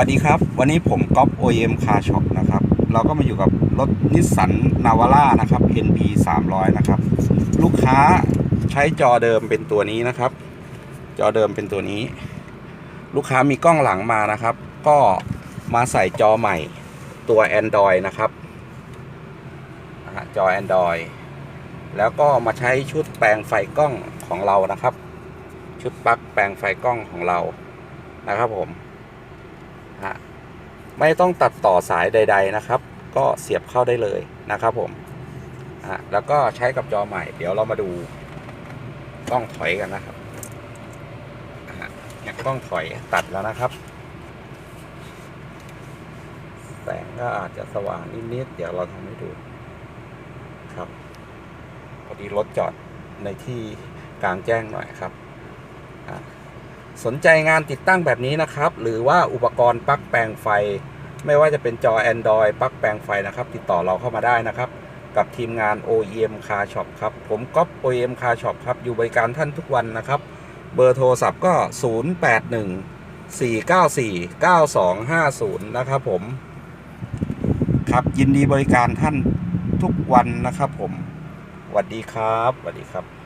วัสดีครับ วันนี้ผมก๊อฟ OEM Car Shop นะครับ เราก็มาอยู่กับรถนิสสันนาวาร่านะครับ NP 300 นะครับ ลูกค้าใช้จอเดิมเป็นตัวนี้นะครับ จอเดิมเป็นตัวนี้ ลูกค้ามีกล้องหลังมานะครับ ก็มาใส่จอใหม่ตัว Android นะครับจอ Android แล้วก็มาใช้ชุดแปลงไฟกล้องของเรานะครับ ชุดปลั๊กแปลงไฟกล้องของเรานะครับผม ฮะไม่ต้องตัดต่อสายใด ๆนะครับ ก็เสียบเข้าได้เลยนะครับผมฮะแล้วก็ใช้กับจอใหม่ เดี๋ยวเรามาดูกล้องถอยกันนะครับฮะเนี่ยกล้องถอยตัดแล้วนะครับ แสงก็อาจจะสว่างนิดๆเดี๋ยวเราทำให้ดูครับพอดีรถจอดในที่กลางแจ้งหน่อยครับอะ สนใจงานติดตั้งแบบนี้นะครับ หรือว่าอุปกรณ์ปลั๊กแปลงไฟ ไม่ว่าจะเป็นจอ Android ปลั๊กแปลงไฟนะครับ ติดต่อเราเข้ามาได้นะครับ กับทีมงาน OEM Car Shop ครับ ผมก๊อฟ OEM Car Shop ครับ อยู่บริการท่านทุกวันนะครับ เบอร์โทรศัพท์ก็ 081 494 9250 นะครับผม ครับยินดีบริการท่านทุกวันนะครับผมสวัสดีครับสวัสดีครับ